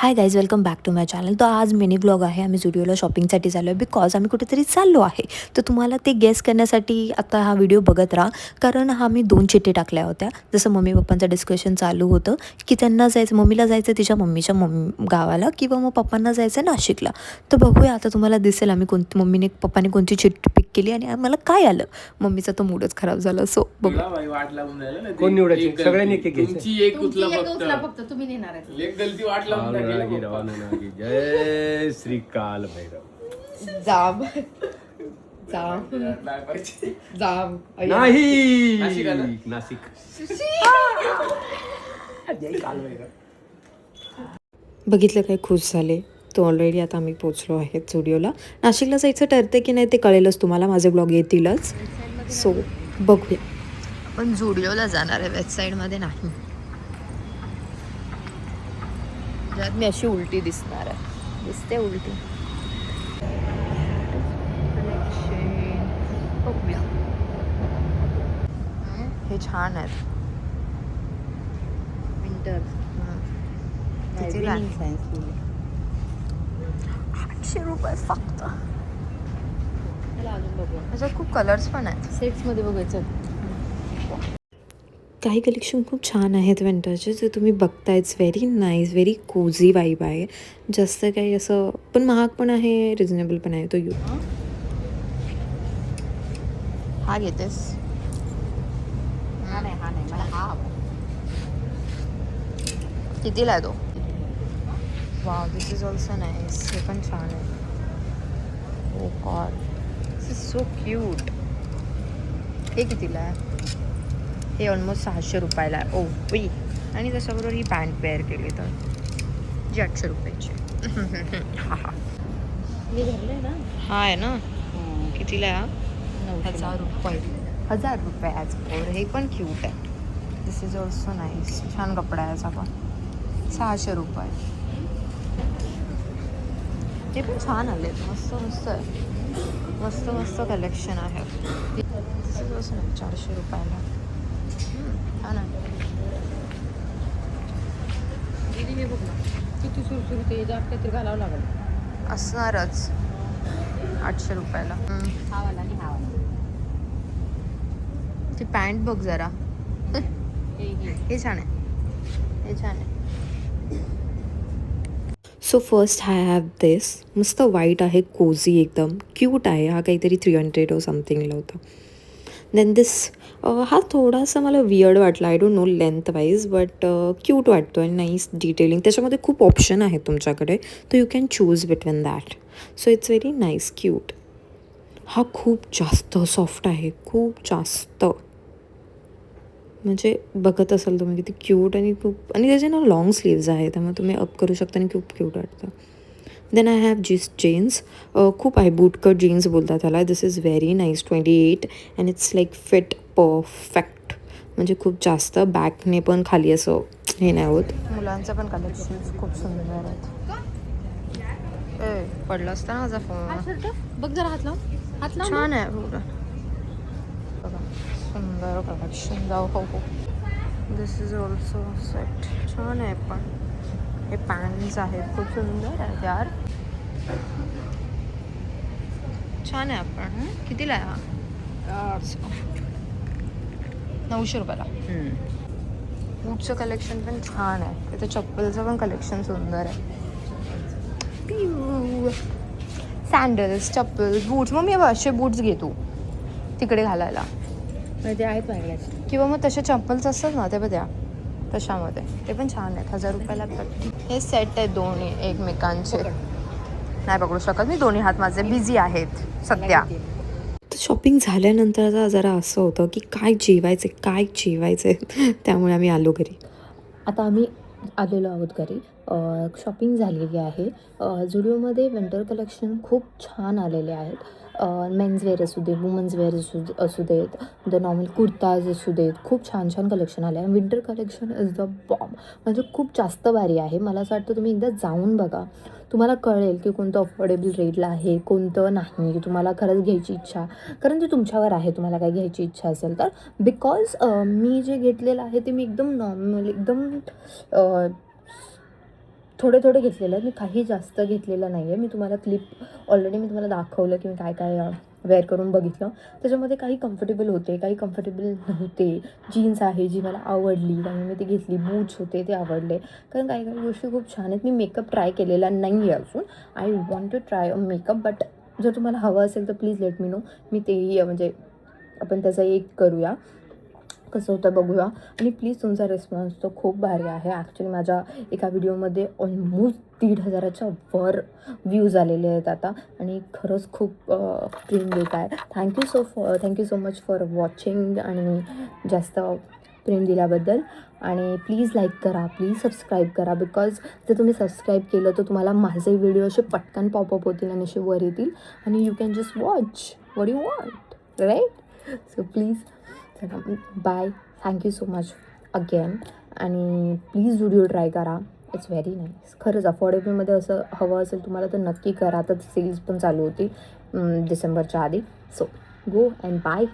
Hi guys welcome back to my channel तर आज mini blog आहे. आम्ही जुडिओला शॉपिंगसाठी चाललो आहे बिकॉज आम्ही कुठेतरी चाललो आहे. तर तुम्हाला ते गेस करण्यासाठी आता हा व्हिडिओ बघत राहा. कारण हा मी दोन चिठ्ठी टाकल्या होत्या. जसं मम्मी पप्पांचं डिस्कशन चालू होतं की त्यांना जायचं मम्मीला जायचं तिच्या मम्मीच्या मम्मी गावाला किंवा मग पप्पांना जायचं नाशिकला. तर बघूया आता तुम्हाला दिसेल आम्ही कोणती मम्मीने पप्पाने कोणती चिठ्ठी पिक केली आणि आम्हाला काय आलं. मम्मीचा तो मूडच खराब झाला सो बघू. कोण निवडायची? सगळ्यांनी एक एक घ्यायचं. तुमची एक उचला तुमची एक उचला फक्त. फक्त तुम्ही नेणार आहे. एक गलती वाट लावून टाकेल नागी पप्पा. रवा नागी. जय श्री काल भैरव जाम जाम. जाम नाही नाशिक आलं? नाशिक जय काल भैरव बघितलं काय खुश झाले तो ऑलरेडी आता आम्ही पोचलो आहे स्टुडिओला नाशिकला जायचं ठरते की नाही ते कळेलच तुम्हाला माझे ब्लॉग येतीलच सो बघूया आपण जुडिओला जाणार आहे वेबसाईटमध्ये नाही ज्यात मी अशी उलटी दिसणार आहे. दिसते उलटी. हे? छान आहेत. विंटर? आठशे रुपये फक्त. त्याच्यात खूप कलर्स पण आहेत. सेट्समध्ये बघायचं. काही कलेक्शन खूप छान आहेत विंटरचे जे तुम्ही बघता it's very nice very cozy vibe आहे. जास्त काही असं पण महाग पण आहे रिझनेबल पण आहे तो यू हा घेतेस. हा नाही हा नाही मला हा हवा. कितीला आहे तो? Wow this is also nice हे पण छान आहे. ओ God this is so cute हे कितीला आहे? हे ऑलमोस्ट सहाशे रुपयाला आहे. ओ वी आणि त्याच्याबरोबर ही पॅन्ट पेअर केली तर. जी आठशे रुपयाची. हा हा. आहे ना? कितीला हा? हजार रुपये. हजार रुपये ॲज पर हे पण क्यूट आहे. दिस इज ऑल्सो नाईस छान कपडा आहे याचा पण. सहाशे रुपये. ते पण छान आले मस्त मस्त आहे. मस्त मस्त कलेक्शन आहे. चारशे रुपयाला. दीदी बघ ना किती सुरसुरी ते जात काहीतरी घालावं लागेल। असणारच आठशे रुपयाला। हम्म. हा वाला आणि हा वाला ती पॅन्ट बघ जरा. हे छान आहे. हे छान आहे. So first I have this मस्त वाईट आहे कोझी एकदम. क्यूट आहे. हा काहीतरी थ्री हंड्रेड और समथिंगला होता. देन दिस uh, हा थोडासा मला वियर्ड वाटला. I don't know length wise but cute वाटतो आहे नाईस डिटेलिंग त्याच्यामध्ये खूप ऑप्शन आहेत तुमच्याकडे. तो you can choose between that so it's very nice cute हा खूप जास्त सॉफ्ट आहे. खूप जास्त. म्हणजे बघत असाल तुम्ही किती क्यूट आणि खूप आणि त्याचे ना लॉंग स्लीव्ज आहे त्यामुळे तुम्ही अप करू शकता आणि खूप क्यूट वाटतं. देन आय हॅव जीस जीन्स खूप आहे बूटकट जीन्स बोलतात त्याला this is very nice twenty eight and it's like fit perfect म्हणजे खूप जास्त बॅकने पण खाली असं हे नाही होत. मुलांचं पण कलेक्शन खूप सुंदर आहेत. पडलं असतं ना माझा फोन बघ जरा हात लाव. हात लाव छान आहे पुरं बघा सुंदर कलेक्शन जाऊ हो हो. दिस इज ऑल्सो सेट छान आहे पण. हे पॅन्ट्स आहेत. खूप सुंदर आहेत यार. छान आहे आपण? कितीला आहे हा? नऊशे रुपयाला. बूटचं कलेक्शन पण छान आहे. इथं चप्पलचं पण कलेक्शन सुंदर आहे. सँडल्स चप्पल बूट्स मग मी असे बूट्स घे तू. तिकडे घालायला. ते आहेत किंवा मग तसे चप्पल्स असतात ना ते पण द्या तशामध्ये ते पण छान आहेत हजार रुपयाला हे सेट आहेत दोन्ही एकमेकांचे. नाही पकडू शकत मी दोन्ही हात माझे बिझी आहेत सध्या. तर शॉपिंग झाल्यानंतर आता जरा असं होतं की काय जेवायचं काय जेवायचं? त्यामुळे आम्ही आलो घरी. आता आम्ही आलेलो आहोत घरी. शॉपिंग झालेली आहे. जुडिओमध्ये विंटर कलेक्शन खूप छान आलेले आहेत. मेन्स वेअर असू दे वुमन्स वेअर असू असू देत द नॉर्मल कुर्ताज असू देत खूप छान छान कलेक्शन आले आहे winter collection is the bomb म्हणजे खूप जास्त भारी आहे. मला असं वाटतं तुम्ही एकदा जाऊन बघा. तुम्हाला कळेल की कोणतं अफोर्डेबल रेटला आहे कोणतं नाही. तुम्हाला खरंच घ्यायची इच्छा. कारण ते तुमच्यावर आहे तुम्हाला काय घ्यायची इच्छा असेल तर. बिकॉज मी जे घेतलेलं आहे ते मी एकदम नॉर्मल एकदम थोडे थोडे घेतलेले आहेत मी काही जास्त घेतलेलं नाही आहे मी तुम्हाला क्लिप ऑलरेडी मी तुम्हाला दाखवलं की मी काय काय वेअर करून बघितलं. त्याच्यामध्ये काही कम्फर्टेबल होते काही कम्फर्टेबल नव्हते. जीन्स आहे जी मला आवडली. त्यामुळे मी ती घेतली. बूट्स होते ते आवडले. कारण काही काही गोष्टी खूप छान आहेत. मी मेकअप ट्राय केलेला नाही आहे अजून. I want to try a makeup but जर तुम्हाला हवं असेल तर प्लीज लेट मी नो मी तेही म्हणजे आपण त्याचा एक करूया. कसं होतं बघूया. आणि प्लीज तुमचा रिस्पॉन्स तो खूप भारी आहे. ॲक्च्युली माझ्या एका व्हिडिओमध्ये ऑलमोस्ट दीड हजाराच्या वर व्ह्यूज आलेले आहेत आता. आणि खरंच खूप प्रेम देत आहे. Thank you so for thank you so much for watching आणि जास्त प्रेम दिल्याबद्दल. आणि प्लीज लाईक करा प्लीज सबस्क्राईब करा बिकॉज जर तुम्ही सबस्क्राईब केलं तर तुम्हाला माझे व्हिडिओ असे पटकन पॉपअप होतील आणि असे वर येतील. आणि you can just watch what you want right so please bye thank you so much again आणि प्लीज व्हिडिओ ट्राय करा. इट्स व्हेरी नाईस खरंच अफोर्डेबलमध्ये असं हवं असेल तुम्हाला तर नक्की करा. तर सेल्स पण चालू होती डिसेंबरच्या आधी. So go and bye